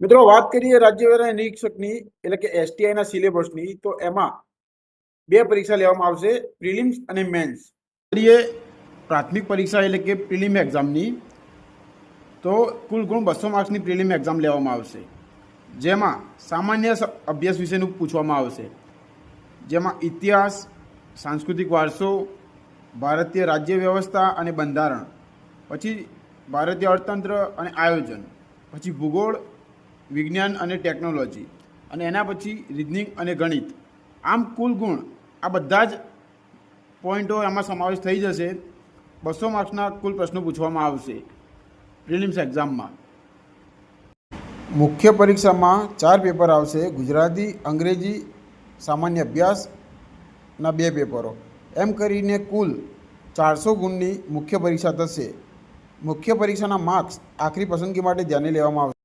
મિત્રો, વાત કરીએ રાજ્ય વેરા નિરીક્ષકની, એટલે કે એસટીઆઈના સિલેબસની, તો એમાં બે પરીક્ષા લેવામાં આવશે પ્રિલિમ્સ અને મેન્સ પ્રાથમિક પરીક્ષા એટલે કે પ્રિલિમ એક્ઝામની તો કુલ ગુણ બસો માર્ક્સની પ્રિલિમ એક્ઝામ લેવામાં આવશે. જેમાં સામાન્ય અભ્યાસ વિશેનું પૂછવામાં આવશે. જેમાં ઇતિહાસ, સાંસ્કૃતિક વારસો, ભારતીય રાજ્ય વ્યવસ્થા અને બંધારણ. પછી ભારતીય અર્થતંત્ર અને આયોજન. પછી ભૂગોળ વિજ્ઞાન અને ટેકનોલોજી અને એના પછી રિઝનિંગ અને ગણિત. આમ કુલ ગુણ આ બધા જ પોઈન્ટો એમાં સમાવેશ થઈ જશે. બસો માર્ક્સના કુલ પ્રશ્નો પૂછવામાં આવશે પ્રિલિમ્સ એક્ઝામમાં. મુખ્ય પરીક્ષામાં ચાર પેપર આવશે. ગુજરાતી, અંગ્રેજી, સામાન્ય અભ્યાસના બે પેપરો. એમ કરીને કુલ ચારસો ગુણની મુખ્ય પરીક્ષા થશે. મુખ્ય પરીક્ષાના માર્ક્સ આખરી પસંદગી માટે ધ્યાને લેવામાં આવશે.